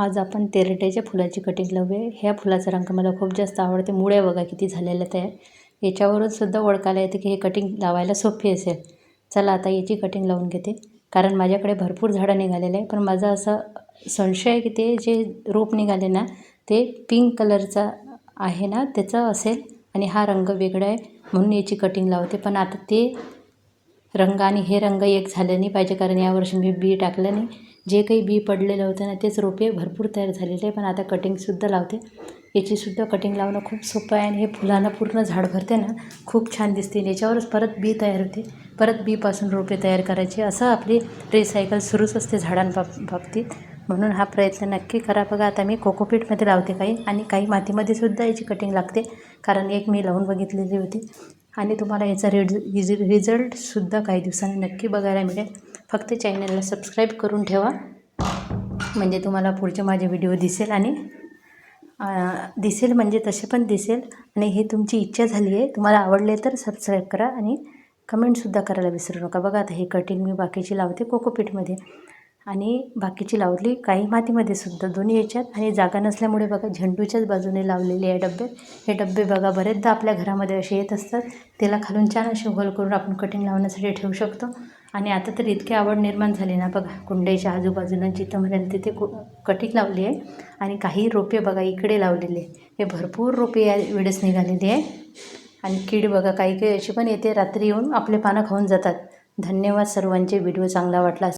आज आपण तेरट्याच्या फुलाची कटिंग लावूया. ह्या फुलाचा रंग मला खूप जास्त आवडते. मुळ्या बघा किती झालेल्या तयार याच्यावरून सुद्धा ओळखायला येते की हे कटिंग लावायला सोपी असेल. चला आता याची कटिंग लावून घेते. कारण माझ्याकडे भरपूर झाडं निघालेले आहे पण माझा असा संशय आहे की ते जे रोप निघाले ना ते पिंक कलरचा आहे ना त्याचं असेल आणि हा रंग वेगळा आहे म्हणून याची कटिंग लावते. पण आता ते रंग आणि हे रंग एक झाले नाही पाहिजे कारण यावर्षी मी बी टाकलं नाही. जे काही बी पडलेलं होतं ना तेच रोपे भरपूर तयार झालेले आहे. पण आता कटिंगसुद्धा लावते. याचीसुद्धा कटिंग लावणं खूप सोपं आहे आणि हे फुलांना पूर्ण झाड भरते ना खूप छान दिसते याच्यावरच परत बी तयार होते. परत बीपासून रोपे तयार करायचे. असं आपली रिसायकल सुरूच असते झाडांबाब बाबतीत. म्हणून हा प्रयत्न नक्की करा. बघा आता मी कोकोपीटमध्ये लावते काही. आणि काही मातीमध्ये सुद्धा याची कटिंग लागते. कारण एक मी लावून बघितलेली होती. आणि तुम्हाला याचा रिज रिझल्टसुद्धा काही दिवसांनी नक्की बघायला मिळेल. फक्त चॅनलला सबस्क्राईब करून ठेवा. म्हणजे तुम्हाला पुढचे माझे व्हिडिओ दिसेल आणि दिसेल म्हणजे तसे पण दिसेल. आणि हे तुमची इच्छा झाली आहे तुम्हाला आवडले तर सबस्क्राईब करा आणि कमेंटसुद्धा करायला विसरू नका. बघा आता हे कटिंग मी बाकीची लावते कोकोपीटमध्ये. आणि बाकीची लावली. काही मातीमध्ये सुद्धा दोन्ही याच्यात. आणि जागा नसल्यामुळे बघा झेंडूच्याच बाजूने लावलेले आहे डबे हे डबे बघा बरेचदा आपल्या घरामध्ये असे येत असतात. त्याला खालून छान असे होल करून आपण कटिंग लावण्यासाठी ठेवू शकतो. आणि आता तर इतकी आवड निर्माण झाली ना बघा. कुंड्याच्या आजूबाजूनं जिथं म्हणेल तिथे कु कटिंग लावली आहे. आणि काही रोपे बघा इकडे लावलेले हे भरपूर रोपे या वेळेस निघालेली आहे. आणि कीड बघा काही काही अशी पण येते. रात्री येऊन आपले पानं खाऊन जातात. धन्यवाद सर्वांचे. व्हिडिओ चांगला वाटला